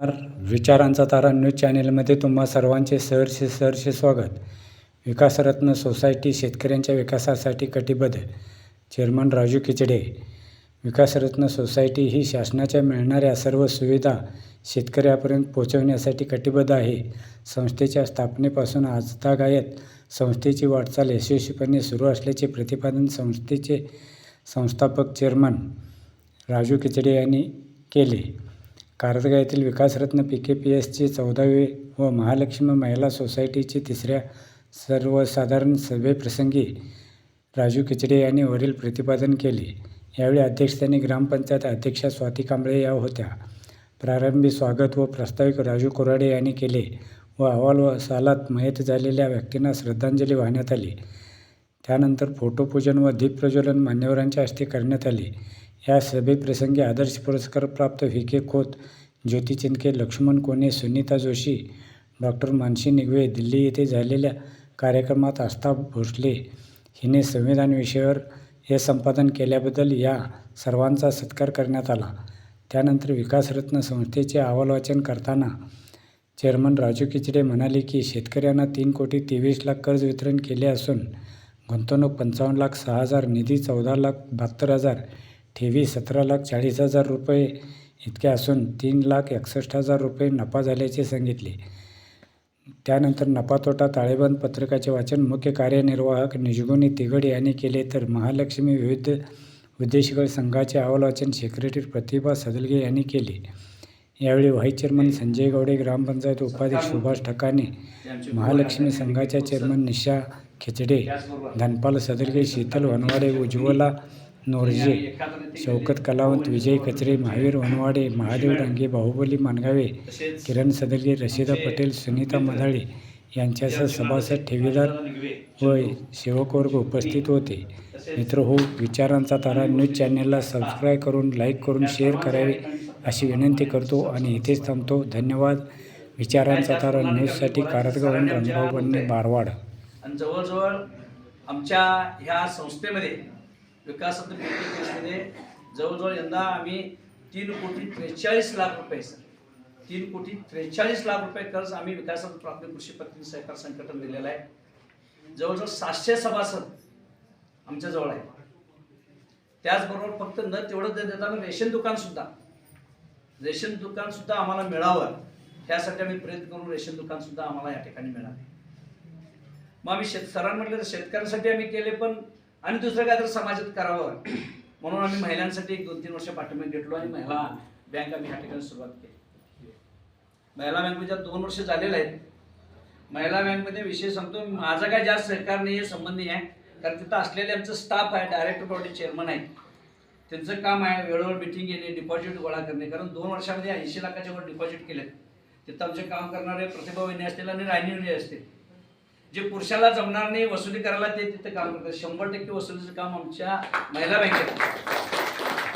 नमस्कार. विचारांचा तारा न्यूज चॅनेलमध्ये तुम्हा सर्वांचे सहर्ष सहर्ष स्वागत. विकासरत्न सोसायटी शेतकऱ्यांच्या विकासासाठी कटिबद्ध. चेअरमन राजू खिचडे. विकासरत्न सोसायटी ही शासनाच्या मिळणाऱ्या सर्व सुविधा शेतकऱ्यापर्यंत पोहोचवण्यासाठी कटिबद्ध आहे. संस्थेच्या स्थापनेपासून आजतागायत संस्थेची वाटचाल यशस्वीपणे सुरू असल्याचे प्रतिपादन संस्थेचे संस्थापक चेअरमन राजू खिचडे यांनी केले. कारदगा येथील विकासरत्न पी के पी एसचे चौदावे व महालक्ष्मी महिला सोसायटीचे तिसऱ्या सर्वसाधारण सभेप्रसंगी राजू खिचडे यांनी वरील प्रतिपादन केले. यावेळी अध्यक्षस्थानी ग्रामपंचायत अध्यक्षा स्वाती कांबळे या होत्या. प्रारंभी स्वागत व प्रास्ताविक राजू कोराडे यांनी केले व अहवाल व सालात मयत झालेल्या व्यक्तींना श्रद्धांजली वाहण्यात आली. त्यानंतर फोटोपूजन व दीपप्रज्वलन मान्यवरांच्या हस्ते करण्यात आले. या सभेप्रसंगी आदर्श पुरस्कार प्राप्त V. K. Khot Jyoti Chindake Laxman Kone Sunita Joshi doctor Mansi Nigave Delhi येथे झालेल्या कार्यक्रमात आस्था भोसले. हिने संविधान विषयावर हे संपादन केल्याबद्दल या सर्वांचा सत्कार करण्यात आला. त्यानंतर विकासरत्न संस्थेचे अहवाल वाचन करताना चेअरमन राजू खिचडे म्हणाले की शेतकऱ्यांना तीन कोटी तेवीस लाख कर्ज वितरण केले असून गुंतवणूक पंचावन्न लाख सहा हजार निधी चौदा लाख बहात्तर हजार ठेवी सतरा लाख चाळीस हजार रुपये इतके असून तीन लाख एकसष्ट हजार रुपये नफा झाल्याचे सांगितले. त्यानंतर नफा तोटा ताळेबंद पत्रकाचे वाचन मुख्य कार्यनिर्वाहक निजगुनी तिघड यांनी केले तर महालक्ष्मी विविध उद्देशगळ संघाचे अहवाल वाचन सेक्रेटरी प्रतिभा सदलगे यांनी केले. यावेळी व्हाईस चेअरमन संजय गवडे ग्रामपंचायत उपाध्यक्ष सुभाष ठकाणे महालक्ष्मी संघाच्या चेअरमन निशा खिचडे धनपाल सदलगे शीतल वनवाडे उज्ज्वला नोरजे शौकत कलावंत विजय कचरे महावीर वनवाडे महादेव डांगे बाहुबली मानगावे किरण सदलगे रशिदा पटेल सुनीता मधाळे यांच्यासह सभासद ठेवीदार व सेवकवर्ग उपस्थित होते. मित्र हो विचारांचा तारा न्यूज चॅनेलला सबस्क्राईब करून लाईक करून शेअर करावे अशी विनंती करतो आणि इथेच थांबतो. धन्यवाद. विचारांचा तारा न्यूजसाठी कारदगावून रंगराव बन्ने बारवाड. आणि जवळजवळ आमच्या ह्या संस्थेमध्ये विकासात्मक पॅकेजमध्ये जवळजवळ यंदा आम्ही तीन कोटी त्रेचाळीस लाख रुपये सर तीन कोटी त्रेचाळीस लाख रुपये कर्ज आम्ही विकासात प्राथमिक कृषी पत्नी सहकार संघटन दिलेलं आहे. जवळजवळ सातशे सभासद आमच्याजवळ आहे. त्याचबरोबर फक्त न तेवढं देताना रेशन दुकान सुद्धा रेशन दुकान सुद्धा आम्हाला मिळावं त्यासाठी आम्ही प्रयत्न करून रेशन दुकान सुद्धा आम्हाला या ठिकाणी मिळाले. मग आम्ही शेत सरांनी म्हटलं तर शेतकऱ्यांसाठी आम्ही केले पण आणि दुसरं काय तर समाजात करावं. म्हणून आम्ही महिलांसाठी एक दोन तीन वर्ष पाठिंबा घेतलो आणि महिला बँक आम्ही या ठिकाणी सुरुवात केली. महिला बँकमध्ये म्हणजे दोन वर्ष झालेले आहेत महिला बँकमध्ये विषय सांगतो माझा काय जास्त सहकार नाही आहे संबंध नाही आहे. कारण तिथं असलेले आमचं स्टाफ आहे डायरेक्टर बॉडी चेअरमन आहे त्यांचं काम आहे वेळोवेळ मिटिंग घेणे डिपॉझिट गोळा करणे. कारण दोन वर्षामध्ये ऐंशी लाखाच्या वर डिपॉझिट केले तिथं आमचे काम करणारे प्रतिभा विनय असतील आणि राणी असतील. जे पुरुषाला जमणार नाही वसुली करायला ते तिथे काम करतात. शंभर टक्के वसुलीचं काम आमच्या महिला बँकेत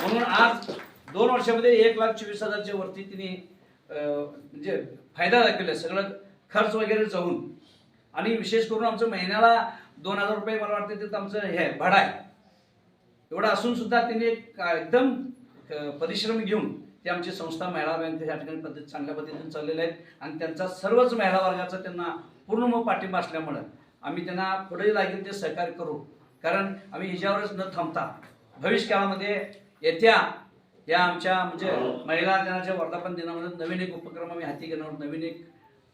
म्हणून आज दोन वर्षामध्ये एक लाख चोवीस हजारच्या वरती तिने म्हणजे फायदा दाखवला सगळं खर्च वगैरे जाऊन. आणि विशेष करून आमचं महिन्याला दोन हजार रुपये मला वाटतं तिथं आमचं हे आहे, भाडं आहे. एवढं असून सुद्धा तिने एकदम परिश्रम घेऊन ते आमची संस्था महिला बँक या ठिकाणी पद्धत चांगल्या पद्धतीने चाललेल्या आहेत आणि त्यांचा सर्वच महिला वर्गाचा त्यांना पूर्ण मग पाठिंबा असल्यामुळं आम्ही त्यांना पुढे लागेल ते सहकार्य करू. कारण आम्ही ह्याच्यावरच न थांबता भविष्य काळामध्ये येत्या या आमच्या म्हणजे महिला दिनाच्या वर्धापन दिनामध्ये नवीन एक उपक्रम आम्ही हाती घेणार आहोत. नवीन एक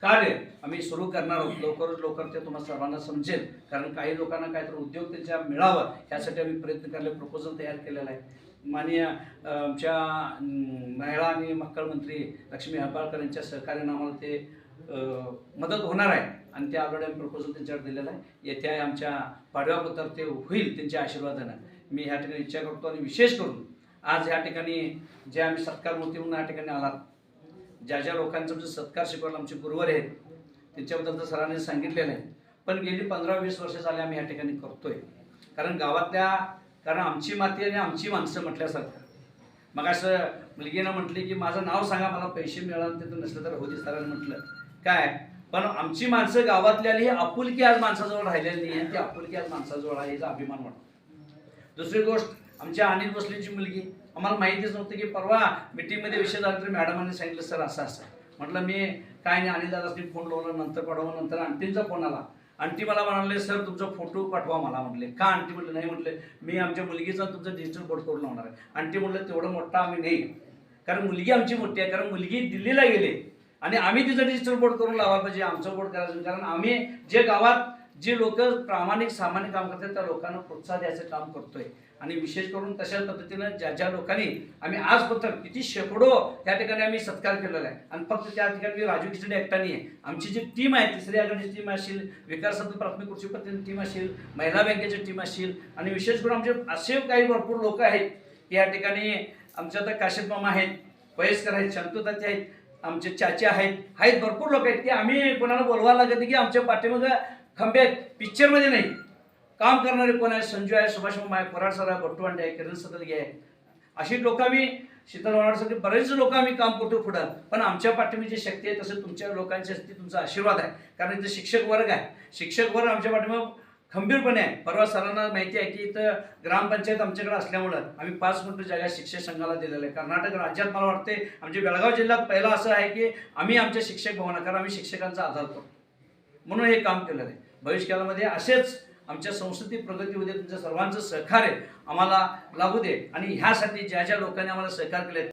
कार्य आम्ही सुरू करणार आहोत. लवकरच लवकर ते तुम्हाला सर्वांना समजेल. कारण काही लोकांना काहीतरी उद्योग त्यांच्या मिळावं यासाठी आम्ही प्रयत्न केले प्रपोजल तयार केलेलं आहे माननीय आमच्या महिला आणि मक्कल मंत्री लक्ष्मी हेब्बाळकर यांच्या सहकार्यानं आम्हाला ते मदत होणार आहे. आणि त्या ऑलरेडी आम्ही प्रपोजल त्यांच्यावर दिलेलं आहे. येत्या आमच्या पाडव्यापत्र ते होईल त्यांच्या आशीर्वादानं. मी ह्या ठिकाणी इच्छा करतो आणि विशेष करून आज ह्या ठिकाणी जे आम्ही सत्कार मूर्ती म्हणून या ठिकाणी आलात ज्या ज्या लोकांचं म्हणजे सत्कार शिकवायला आमचे गुरुवर आहेत त्यांच्याबद्दल तर सरांनी सांगितलेलं आहे. पण गेली पंधरा वीस वर्ष झाले आम्ही ह्या ठिकाणी करतोय. कारण गावातल्या कारण आमची माती आणि आमची माणसं म्हटल्यासारखं. मग असं मुलगीनं म्हटली की माझं नाव सांगा मला पैसे मिळालं तर नसलं तर होती सरांनी म्हटलं. काय? पण आमची माणसं गावातली आली ही आपुलकी आज माणसाजवळ राहिलेली नाही आणि ती आपुलकी आज माणसाजवळ आहे याचा अभिमान वाटतो. दुसरी गोष्ट आमच्या अनिल भोसलेची मुलगी आम्हाला माहितीच नव्हतं की परवा मिटिंगमध्ये विषय झाला तर मॅडमांनी सांगितलं सर असं असं. म्हटलं मी काय नाही अनिल दादासनी फोन लावला नंतर पाठवा. नंतर आंटींचा फोन आला. आंटी मला म्हणाले सर तुमचा फोटो पाठवा मला म्हटले. का आंटी? म्हटलं नाही म्हटले मी आमच्या मुलगीचा तुमचा डिजिटल बोर्ड करून लावणार आहे. आंटी म्हटलं तेवढं मोठा आम्ही नाही. कारण मुलगी आमची मोठी आहे कारण मुलगी दिल्लीला गेली. आणि आम्ही तिचं डिजिटल बोर्ड करून लावायला पाहिजे आमचं बोर्ड करायचं कारण आम्ही जे गावात जे लोक प्रामाणिक सामान्य काम करतात त्या लोकांना प्रोत्साहन द्यायचं काम करतोय. आणि विशेष करून तशाच पद्धतीनं ज्या ज्या लोकांनी आम्ही आजपर्यंत किती शेकडो त्या ठिकाणी आम्ही सत्कार केलेला आहे. आणि फक्त त्या ठिकाणी राजू खिचडे एकट्याने आहे आमची जी टीम आहे तिसरी आघाडीची टीम असेल विकास प्राथमिक कृषी पद्धतीची टीम असेल महिला बँकेची टीम असेल आणि विशेष करून आमचे असे काही भरपूर लोक आहेत की या ठिकाणी आमच्या आता काशिफ मामा आहेत वयस्कर आहेत शांतताचे आहेत आमचे चाचे आहेत आहेत भरपूर लोक आहेत. की आम्ही कोणाला बोलवायला लागत नाही की आमच्या पाठीमागे खंबे आहेत. पिक्चरमध्ये नाही. काम करणारे कोण आहे? संजू आहे सुभाष आहे पराड सर आहे बट्टू आहे किरण सतलगे आहे. अशी लोक आम्ही शीतल वाणासाठी बरेच लोक आम्ही काम करतो पुढं. पण आमच्या पाठीमागे जी शक्ती आहे तसं तुमच्या लोकांची असते तुमचा आशीर्वाद आहे. कारण इथं शिक्षक वर्ग आहे. शिक्षक वर्ग आमच्या पाठीमाग खंबीरपणे. आहे परवा सरांना माहिती आहे की इथं ग्रामपंचायत आमच्याकडे असल्यामुळं आम्ही पाच मिनटं जागा शिक्षक संघाला दिलेलं आहे. कर्नाटक राज्यात मला वाटते आमच्या बेळगाव जिल्ह्यात पहिला असं आहे की आम्ही आमच्या शिक्षक भवना कारण आम्ही शिक्षकांचा आधार करतो. म्हणून हे काम केलेलं आहे. भविष्यकाळामध्ये असेच आमच्या संस्कृती प्रगतीमध्ये तुमचं तुमच्या सर्वांचं सहकार्य आम्हाला लागू दे. आणि ह्यासाठी ज्या ज्या लोकांनी आम्हाला सहकार्य केले